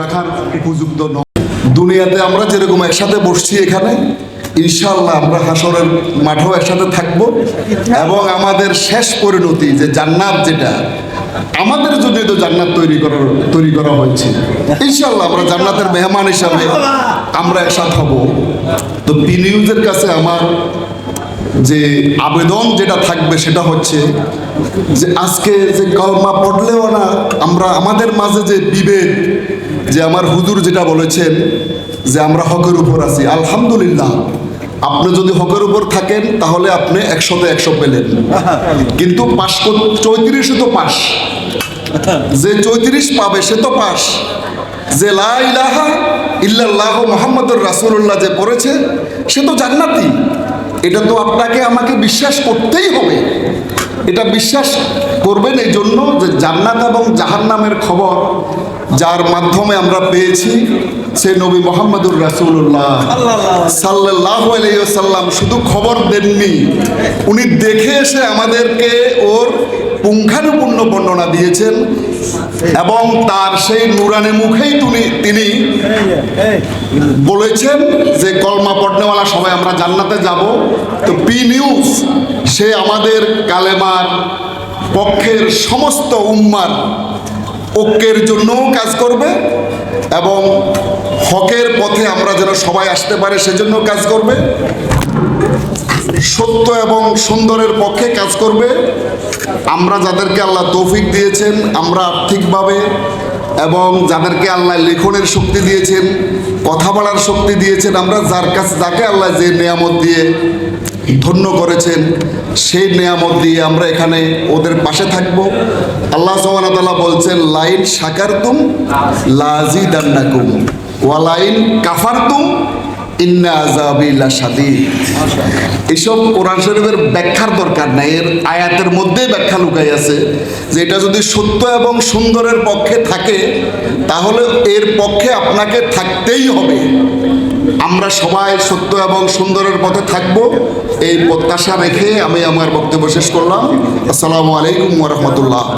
রাখার উপযুক্ত নয়। দুনিয়াতে আমরা যেরকম একসাথে বসছি এখানে ইনশাল্লাহ আমরা হাসরের মাঠেও একসাথে থাকব। এবং আমাদের শেষ পরিণতি যে জান্নাত যেটা, আমাদের জন্য তো জান্নাত তৈরি করার, তৈরি করা হয়েছে। ইনশাল্লাহ আমরা জান্নাতের মেহমান হিসাবে আমরা একসাথে হব। তো পি নিউজের কাছে আমার যে আবেদন যেটা থাকবে সেটা হচ্ছে যে আজকে যে কলমা পড়লেও না আমরা আমাদের মাঝে যে বিভেদ, যে আমার হুজুর যেটা বলেছেন যে আমরা হকের উপর আছি, আলহামদুলিল্লাহ। আপনি যদি হকের উপর থাকেন, তাহলে আপনি একশোতে একশো পেলেন। কিন্তু পাশ চৌত্রিশে তো পাস যে চৌত্রিশ পাবে, সে তো পাস যে লা ইলাহা ইল্লাল্লাহ মোহাম্মদুর রাসূলুল্লাহ যে পড়েছে, সে তো জান্নাতি। এটা তো আপনাকে আমাকে বিশ্বাস করতেই হবে। এটা বিশ্বাস করবেন এই জন্য যে জান্নাত এবং জাহান্নামের খবর যার মাধ্যমে আমরা পেয়েছি সে নবী মোহাম্মদুর রাসূলুল্লাহ। সাল্লাহ সাল্লাম শুধু খবর দেননি উনি দেখে এসে আমাদেরকে ওর পুঙ্খানুপূর্ণ বর্ণনা দিয়েছেন এবং তার সেই নুরানে মুখেই তুমি তিনি বলেছেন যে কলমা পড়নেওয়ালা সবাই আমরা জান্নাতে যাব। তো পি নিউজ সে আমাদের কালেমার পক্ষের সমস্ত উম্মার ঐক্যের জন্যও কাজ করবে এবং হকের পথে আমরা যেন সবাই আসতে পারে সেজন্য কাজ করবে। সত্য এবং সুন্দরের পক্ষে কাজ করবে। আমরা যাদেরকে আল্লাহ তৌফিক দিয়েছেন, আমরা আর্থিকভাবে এবং যাদেরকে আল্লাহ লেখনের শক্তি দিয়েছেন, কথা বলার শক্তি দিয়েছেন, আমরা যার কাছে যাকে আল্লাহ যে নিয়ামত দিয়ে ধন্য করেছেন। সেই নেয়ামত দিয়ে আমরা এখানে ওদের পাশে থাকব। আল্লাহ তাআলা বলছেন, লাইন সাকারতুম লাজি দান্নাকুম ওয়ালাইন ইন্না আজাবিল্লা এসব কোরআন শরীফের ব্যাখ্যার দরকার নাই। এর আয়াতের মধ্যেই ব্যাখ্যা লুকাই আছে যে এটা যদি সত্য এবং সুন্দরের পক্ষে থাকে, তাহলে এর পক্ষে আপনাকে থাকতেই হবে। আমরা সবাই সত্য এবং সুন্দরের পথে থাকব। এই প্রত্যাশা রেখে আমি আমার বক্তব্য শেষ করলাম। আসসালামু আলাইকুম রহমতুল্লাহ।